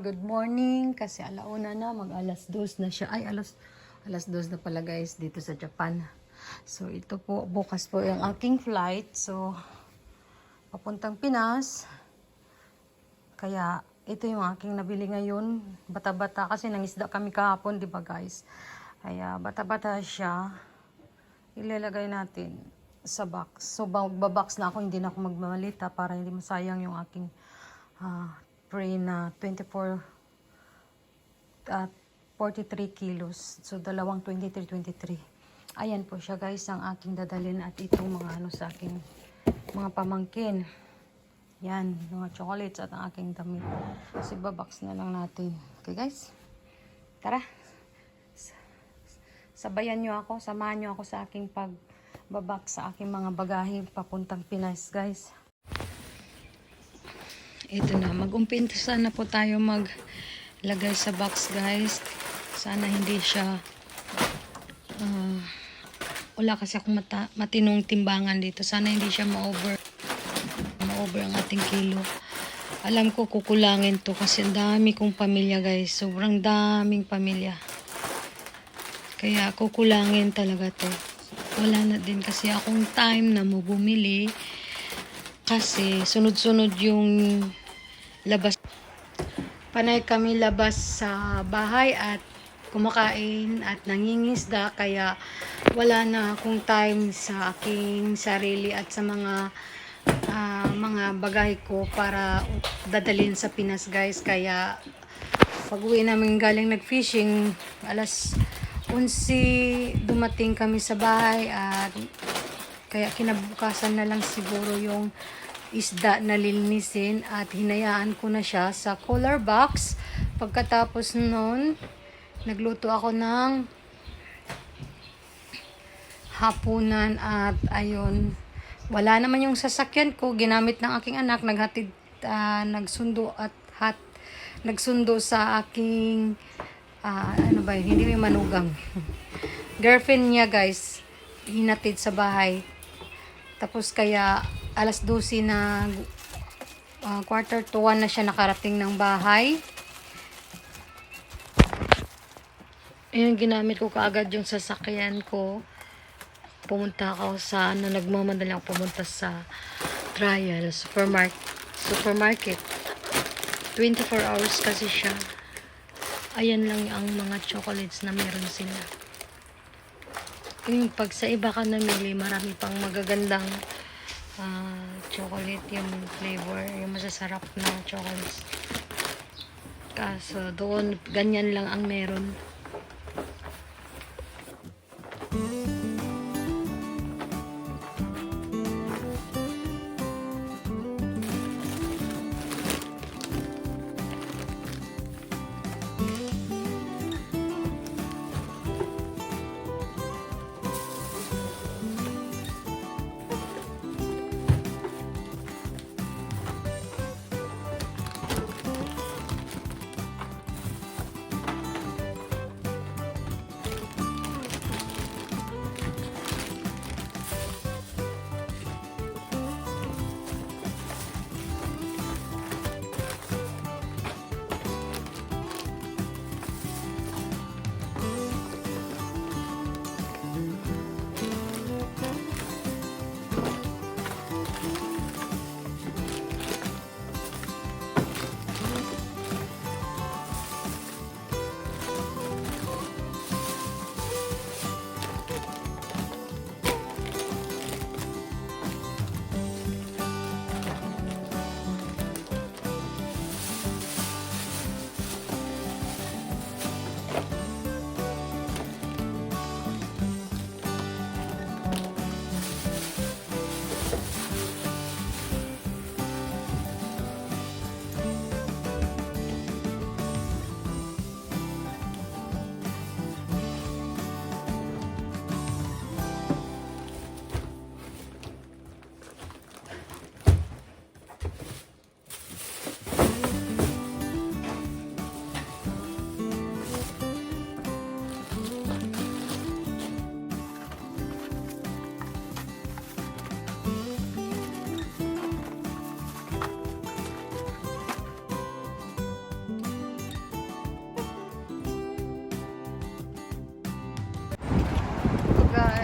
good morning. Kasi alauna na, mag alas dos na siya. Ay, alas, alas dos na pala guys dito sa Japan. So, ito po, bukas po yung aking flight. So, papuntang Pinas. Kaya, ito yung aking nabili ngayon. Bata-bata kasi nangisda kami kahapon, di ba guys? Kaya, bata-bata siya. Ilalagay natin sa box. So, babox na ako, hindi na ako magmamalita para hindi masayang yung aking ah, tray na 24 at 43 kilos. So, dalawang 23-23. Ayan po siya guys, ang aking dadalhin at itong mga ano sa aking mga pamangkin. Yan, mga chocolates at ang aking damit. So, babox na lang natin. Okay guys? Tara! Sabayan nyo ako, samahan nyo ako sa aking pagbabak sa aking mga bagahe papuntang Pinas, guys. Ito na, mag-umpisa na po tayo maglagay sa box, guys. Sana hindi siya ah, wala kasi akong mata, matinong timbangan dito. Sana hindi siya ma-over ma-over ang ating kilo. Alam ko kukulangin to kasi dami kong pamilya, guys. Sobrang daming pamilya. Kaya kukulangin talaga to. Wala na din kasi akong time na mo bumili. Kasi sunod-sunod yung labas. Panay kami labas sa bahay at kumakain at nangingisda. Kaya wala na akong time sa aking sarili at sa mga ah, mga bagay ko para dadalhin sa Pinas guys. Kaya pag uwi namin galing nag-fishing, alas 11 dumating kami sa bahay at kaya kinabukasan na lang siguro yung isda na lilinisin at hinayaan ko na siya sa cooler box. Pagkatapos nun, nagluto ako ng hapunan at ayun, wala naman yung sasakyan ko, ginamit ng aking anak, naghatid, ah, nagsundo at hat, nagsundo sa aking, ah, ano ba yun, hindi yung manugang. Girlfriend niya guys, hinatid sa bahay. Tapos kaya alas 12 na ah, quarter to 1 na siya nakarating ng bahay. Ayun, ginamit ko kaagad yung sasakyan ko. Pumunta ako sa, ano, nagmamadali ako pumunta sa trial, supermarket. Supermarket. 24 hours kasi siya. Ayan lang ang mga chocolates na meron sila. Yung pag sa iba ka namili, marami pang magagandang ah, chocolate yung flavor, yung masasarap na chocolates. Kaso doon, ganyan lang ang meron.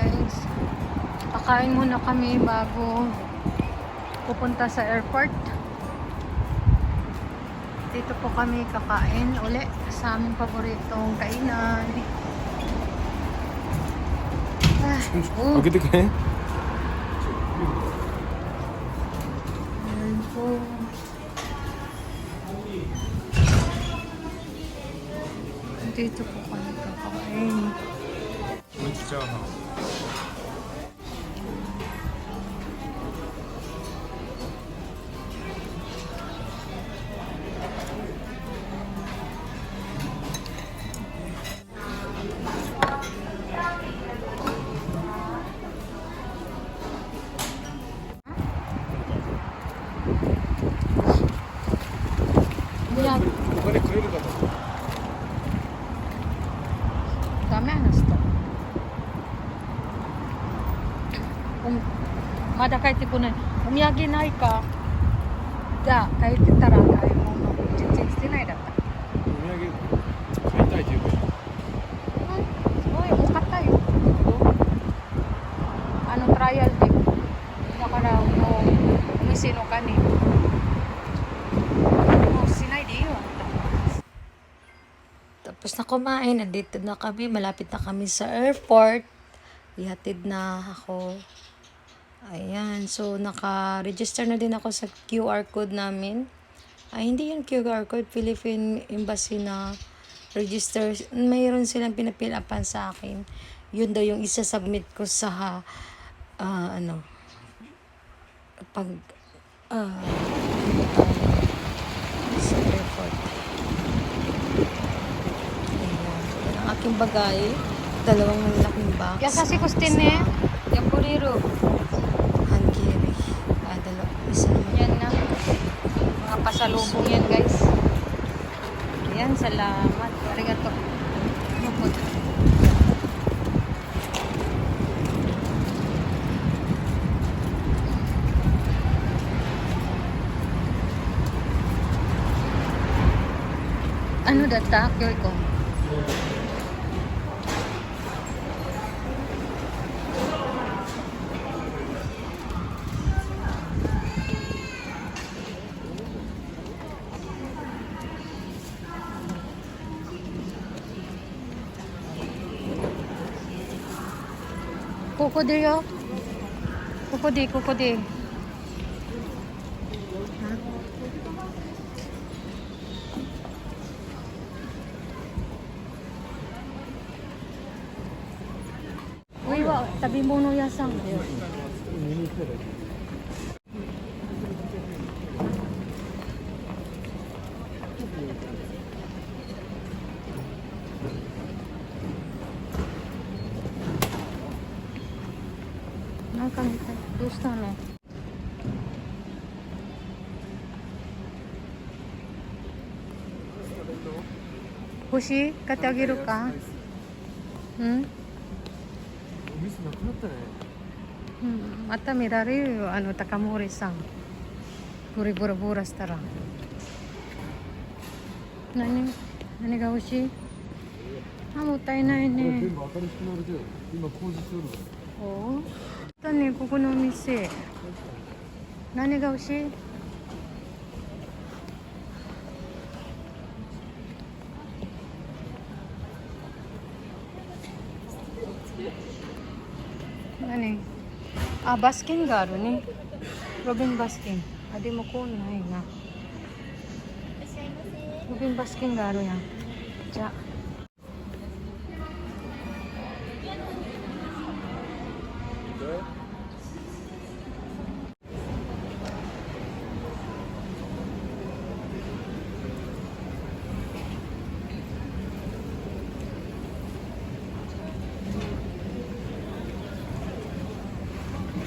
guys. Pakain muna kami bago pupunta sa airport. Dito po kami kakain uli sa aming paboritong kainan. Ah, oh. Agad ka eh? Ayan po. Dito po kami kakain. チャーハンここで食えるかとmada kahit ipunan. Umiyagi na ka. Da, kahit itara tayo mo. Chinchin na ita. お土産買いたいって言うから Uy, ukat tayo. Ano trial din. Ano ka na mo umisino ka ni. Oh, sinay di yun. Tapos na kumain, nandito na kami, malapit na kami sa airport. Ihatid na ako. Ayan, so naka-register na din ako sa QR code namin. Ay, hindi yung QR code, Philippine Embassy na register. Mayroon silang pinapilapan sa akin. Yun daw yung isa-submit ko sa, ah, ano, pag, ah, sa airport. Ayan. Ang aking bagay, dalawang malaking box. Kasi kustin eh. Yung puriro. Naman. Yan na. Mga pasalubong yan guys. Yan, salamat. Arigato. Ano data? Kyoy ko. ここでよここでここで。腰買ってあげるか？うん？お店なくなったね。うん。また見られるよあの高森さん。ボリボラボラしたら。何？何が美しい？あもったいないね。全部くなる今工事おだねここのお店。何が美しい？Ah, baskin ga aru ne. Robin baskin. De mo ko nai na. Robin baskin ga aru yan. Ja.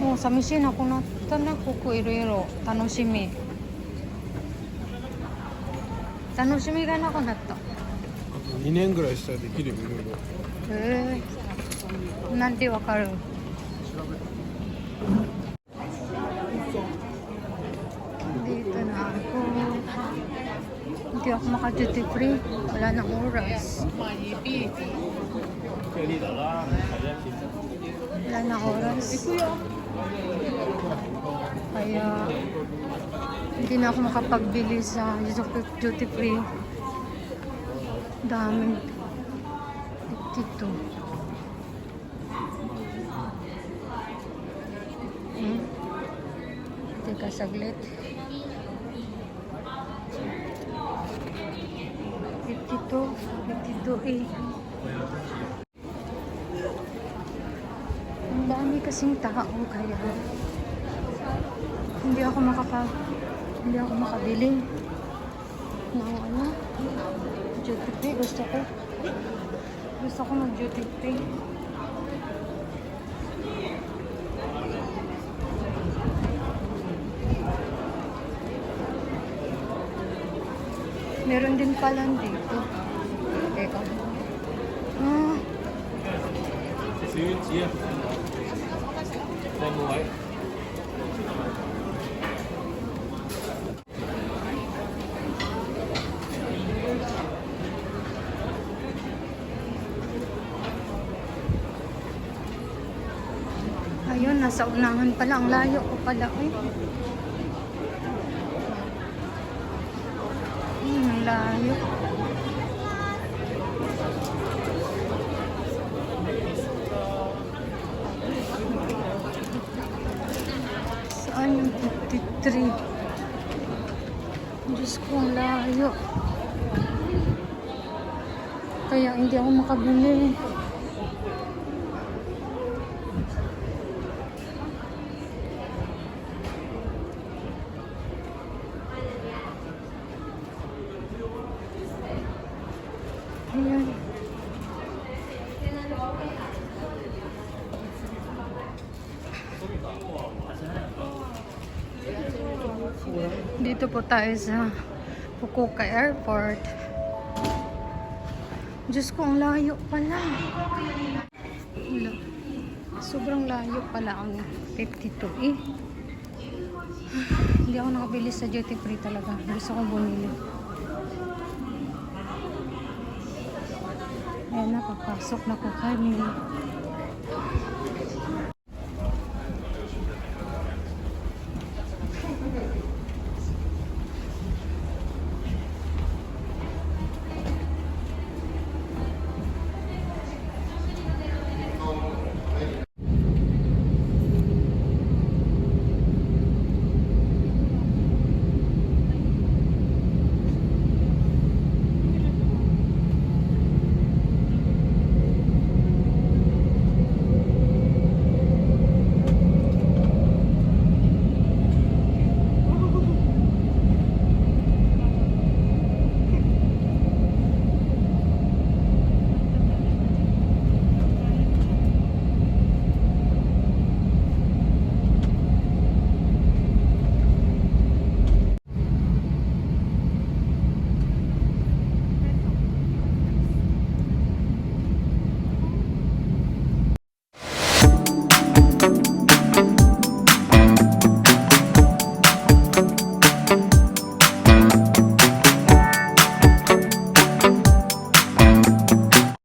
もう寂しいなくなったねここいろいろ楽しみ。楽しみがなくなった。あと2年ぐらいしたらできるよいろいろ。へえなんでわかる。dito na ako hindi ako maka duty free wala nang oras Wala na oras. Kaya hindi na ako makapagbili sa duty- free. Daming dito. Hmm? Teka saglit. 52, 52 eh. Ang dami kasing tao kaya. Hindi ako makaka hindi ako makabili. Ng ano? Duty free gusto ko. Gusto ko mag duty free. Meron din pala dito. Teka. Ah. 水紙 Mamuhay. Ayun, nasa unahan pala. Ang layo ko pala. Eh. Ay, ang layo ko. 53? Diyos ko, ang layo. Kaya hindi ako makabili. Ayan. Dito po tayo sa Fukuoka Airport. Diyos ko, ang layo pala. Sobrang layo pala ang 52 eh. Hindi ako nakabili sa duty free talaga. Gusto kong bumili. Ayan na, papasok na ko kami.